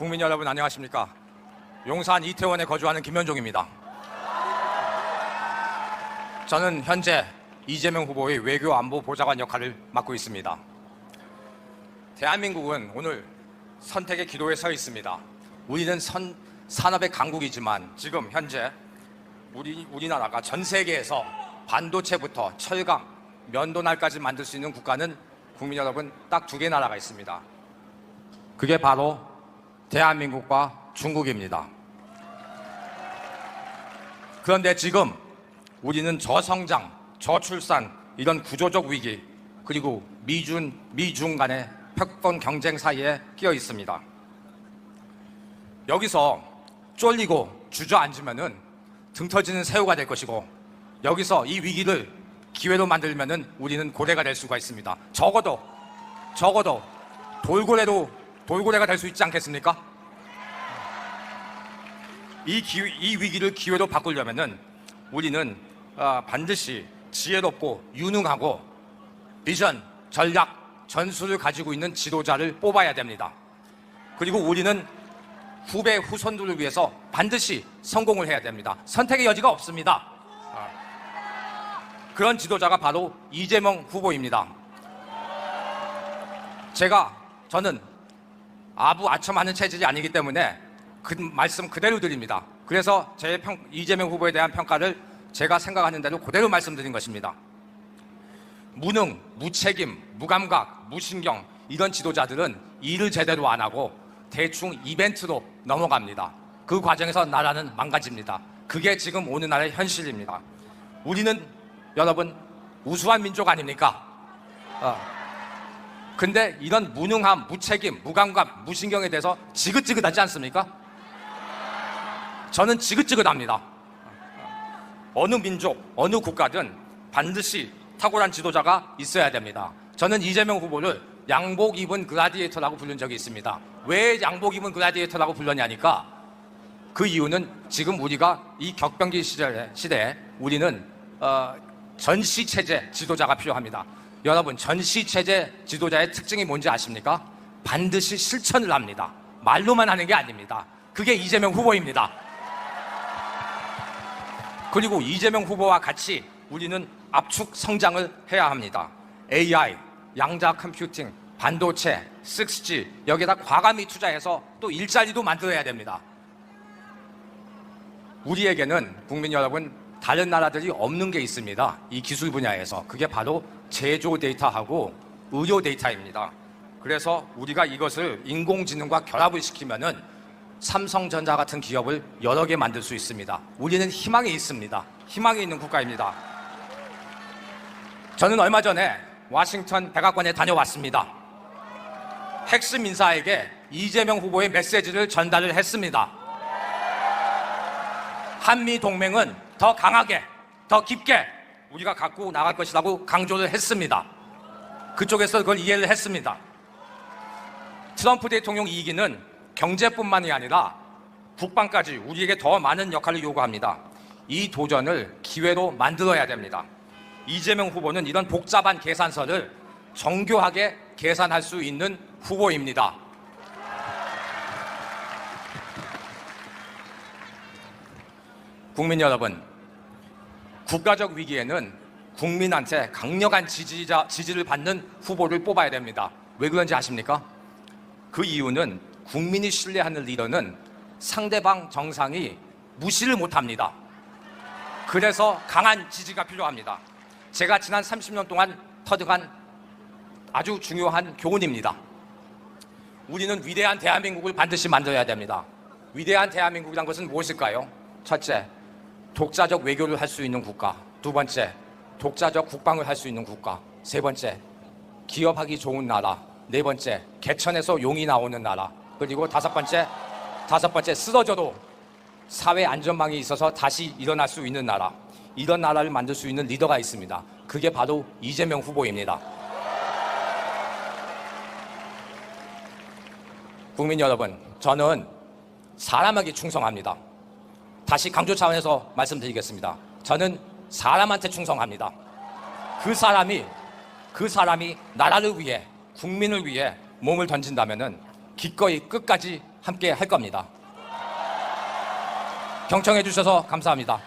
국민 여러분 안녕하십니까? 용산 이태원에 거주하는 김현종입니다. 저는 현재 이재명 후보의 외교 안보 보좌관 역할을 맡고 있습니다. 대한민국은 오늘 선택의 기로에 서 있습니다. 우리는 선, 산업의 강국이지만 지금 현재 우리, 우리나라가 전 세계에서 반도체부터 철강, 면도날까지 만들 수 있는 국가는 국민 여러분 딱 두 개 나라가 있습니다. 그게 바로 대한민국과 중국입니다. 그런데 지금 우리는 저성장, 저출산, 이런 구조적 위기, 그리고 미준, 미중 간의 패권 경쟁 사이에 끼어 있습니다. 여기서 쫄리고 주저앉으면은 등 터지는 새우가 될 것이고 여기서 이 위기를 기회로 만들면은 우리는 고래가 될 수가 있습니다. 적어도 적어도 돌고래로 돌고래가 될 수 있지 않겠습니까? 이, 기, 이 위기를 기회로 바꾸려면은 우리는 아, 반드시 지혜롭고 유능하고 비전, 전략, 전술을 가지고 있는 지도자를 뽑아야 됩니다. 그리고 우리는 후배 후손들을 위해서 반드시 성공을 해야 됩니다. 선택의 여지가 없습니다. 아, 그런 지도자가 바로 이재명 후보입니다. 제가 저는 아부 아첨 하는 체질이 아니기 때문에 그 말씀 그대로 드립니다. 그래서 제 평, 이재명 후보에 대한 평가를 제가 생각하는 대로 그대로 말씀드린 것입니다. 무능, 무책임, 무감각, 무신경 이런 지도자들은 일을 제대로 안 하고 대충 이벤트로 넘어갑니다. 그 과정에서 나라는 망가집니다. 그게 지금 오늘날의 현실입니다. 우리는 여러분 우수한 민족 아닙니까? 어. 근데 이런 무능함, 무책임, 무감각, 무신경에 대해서 지긋지긋하지 않습니까? 저는 지긋지긋합니다. 어느 민족, 어느 국가든 반드시 탁월한 지도자가 있어야 됩니다. 저는 이재명 후보를 양복 입은 글라디에이터라고 부른 적이 있습니다. 왜 양복 입은 글라디에이터라고 불렀냐니까 그 이유는 지금 우리가 이 격변기 시절에, 시대에 우리는 어, 전시 체제 지도자가 필요합니다. 여러분 전시 체제 지도자의 특징이 뭔지 아십니까? 반드시 실천을 합니다. 말로만 하는 게 아닙니다. 그게 이재명 후보입니다. 그리고 이재명 후보와 같이 우리는 압축 성장을 해야 합니다. AI, 양자 컴퓨팅, 반도체, 6G 여기에다 과감히 투자해서 또 일자리도 만들어야 됩니다. 우리에게는 국민 여러분 다른 나라들이 없는 게 있습니다. 이 기술 분야에서 그게 바로 제조 데이터하고 의료 데이터입니다. 그래서 우리가 이것을 인공지능과 결합을 시키면은 삼성전자 같은 기업을 여러 개 만들 수 있습니다. 우리는 희망이 있습니다. 희망이 있는 국가입니다. 저는 얼마 전에 워싱턴 백악관에 다녀왔습니다. 핵심 인사에게 이재명 후보의 메시지를 전달을 했습니다. 한미 동맹은 더 강하게, 더 깊게 우리가 갖고 나갈 것이라고 강조를 했습니다. 그쪽에서 그걸 이해를 했습니다. 트럼프 대통령 2기는 경제뿐만이 아니라 국방까지 우리에게 더 많은 역할을 요구합니다. 이 도전을 기회로 만들어야 됩니다. 이재명 후보는 이런 복잡한 계산서를 정교하게 계산할 수 있는 후보입니다. 국민 여러분, 국가적 위기에는 국민한테 강력한 지지자, 지지를 받는 후보를 뽑아야 됩니다. 왜 그런지 아십니까? 그 이유는 국민이 신뢰하는 리더는 상대방 정상이 무시를 못합니다. 그래서 강한 지지가 필요합니다. 제가 지난 30년 동안 터득한 아주 중요한 교훈입니다. 우리는 위대한 대한민국을 반드시 만들어야 됩니다. 위대한 대한민국이란 것은 무엇일까요? 첫째, 독자적 외교를 할 수 있는 국가. 두 번째, 독자적 국방을 할 수 있는 국가. 세 번째, 기업하기 좋은 나라. 네 번째, 개천에서 용이 나오는 나라. 그리고 다섯 번째, 다섯 번째, 쓰러져도 사회 안전망이 있어서 다시 일어날 수 있는 나라. 이런 나라를 만들 수 있는 리더가 있습니다. 그게 바로 이재명 후보입니다. 국민 여러분, 저는 사람에게 충성합니다. 다시 강조 차원에서 말씀드리겠습니다. 저는 사람한테 충성합니다. 그 사람이 그 사람이 나라를 위해 국민을 위해 몸을 던진다면은 기꺼이 끝까지 함께 할 겁니다. 경청해 주셔서 감사합니다.